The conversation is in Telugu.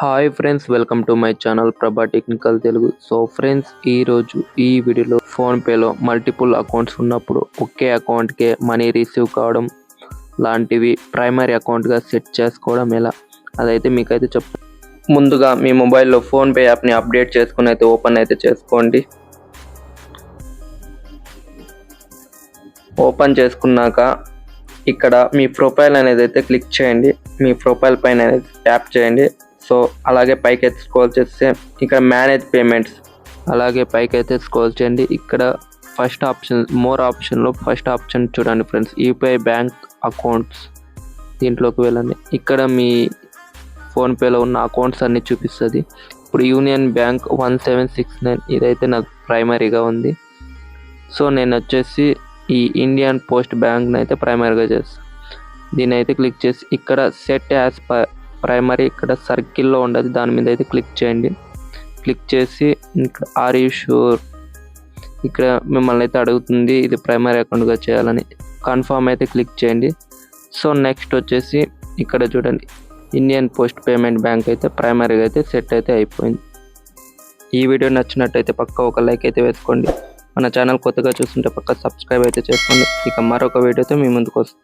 Hi friends welcome to my channel Prabha technical Telugu so friends ఈరోజు ఈ వీడియోలో ఫోన్పేలో మల్టిపుల్ అకౌంట్స్ ఉన్నప్పుడు ఒకే అకౌంట్కే మనీ రిసీవ్ కావడం లాంటివి ప్రైమరీ అకౌంట్గా సెట్ చేసుకోవడం ఎలా? అదైతే మీకైతే చెప్ ముందుగా మీ మొబైల్లో ఫోన్పే యాప్ని అప్డేట్ చేసుకుని అయితే ఓపెన్ అయితే చేసుకోండి. ఓపెన్ చేసుకున్నాక ఇక్కడ మీ ప్రొఫైల్ అనేది అయితే క్లిక్ చేయండి. మీ ప్రొఫైల్ పైన అనేది ట్యాప్ చేయండి. సో అలాగే పైకి అయితే స్క్రోల్ చేస్తే ఇక్కడ మేనేజ్ పేమెంట్స్ అలాగే పైకి అయితే స్క్రోల్ చేయండి. ఇక్కడ ఫస్ట్ ఆప్షన్ మోర్ ఆప్షన్లో ఫస్ట్ ఆప్షన్ చూడండి ఫ్రెండ్స్ యూపీఐ బ్యాంక్ అకౌంట్స్ దీంట్లోకి వెళ్ళండి. ఇక్కడ మీ ఫోన్పేలో ఉన్న అకౌంట్స్ అన్ని చూపిస్తుంది. ఇప్పుడు union bank one seven six nine ఇదైతే నాకు ప్రైమరీగా ఉంది. సో నేను వచ్చేసి ఈ ఇండియన్ పోస్ట్ బ్యాంక్ని అయితే ప్రైమరీగా చేస్తాను దీని అయితే క్లిక్ చేసి ఇక్కడ సెట్ యాజ్ ప్రైమరీ ఇక్కడ సర్కిల్లో ఉండదు. దాని మీద అయితే క్లిక్ చేయండి. క్లిక్ చేసి ఇక్కడ ఆర్ యూ షూర్ ఇక్కడ మిమ్మల్ని అయితే అడుగుతుంది ఇది ప్రైమరీ అకౌంట్గా చేయాలని. కన్ఫామ్ అయితే క్లిక్ చేయండి. సో నెక్స్ట్ వచ్చేసి ఇక్కడ చూడండి. ఇండియన్ పోస్ట్ పేమెంట్ బ్యాంక్ అయితే ప్రైమరీగా అయితే సెట్ అయితే అయిపోయింది. ఈ వీడియో నచ్చినట్టయితే పక్క ఒక లైక్ అయితే వేసుకోండి. మన ఛానల్ కొత్తగా చూస్తుంటే పక్క సబ్స్క్రైబ్ అయితే చేసుకోండి. ఇక మరొక వీడియోతో మీ ముందుకు వస్తాం.